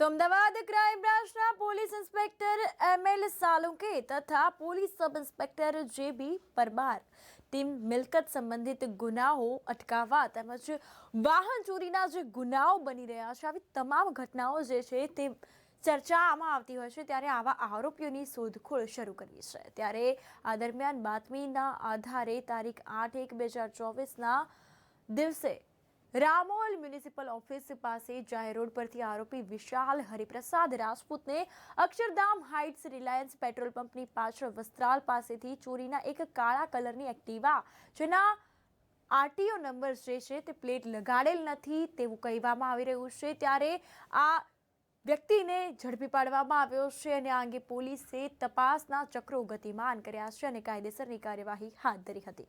તો અમદાવાદ ક્રાઇમ બ્રાન્ચના police inspector M L Salunke તથા પોલીસ સબ ઇન્સ્પેક્ટર જે બી પરમાર ટીમ મિલકત સંબંધિત ગુનાઓ અટકાવવા તેમજ વાહન ચોરીના જે ગુનાઓ બની રહ્યા છે, આવી તમામ ઘટનાઓ જે છે તે ચર્ચામાં આવતી હોય છે. ત્યારે આવા આરોપીઓની શોધખોળ શરૂ કરી છે ત્યારે આ દરમિયાન બાતમીના આધારે તારીખ આઠ એક બે હજાર ચોવીસના દિવસે રામોલ મ્યુનિસિપલ ઓફિસ પાસે જાહેર રોડ પરથી આરોપી વિશાલ હરિપ્રસાદ રાજપૂતને અક્ષરધામ હાઇટ્સ રિલાયન્સ પેટ્રોલ પંપની પાછળ વસ્ત્રાલ પાસેથી ચોરીના એક કાળા કલરની એક્ટિવા, જેના આરટીઓ નંબર જે છે તે પ્લેટ લગાડેલ નથી તેવું કહેવામાં આવી રહ્યું છે. ત્યારે આ વ્યક્તિને ઝડપી પાડવામાં આવ્યો છે અને આ અંગે પોલીસે તપાસના ચક્રો ગતિમાન કર્યા છે અને કાયદેસરની કાર્યવાહી હાથ ધરી હતી.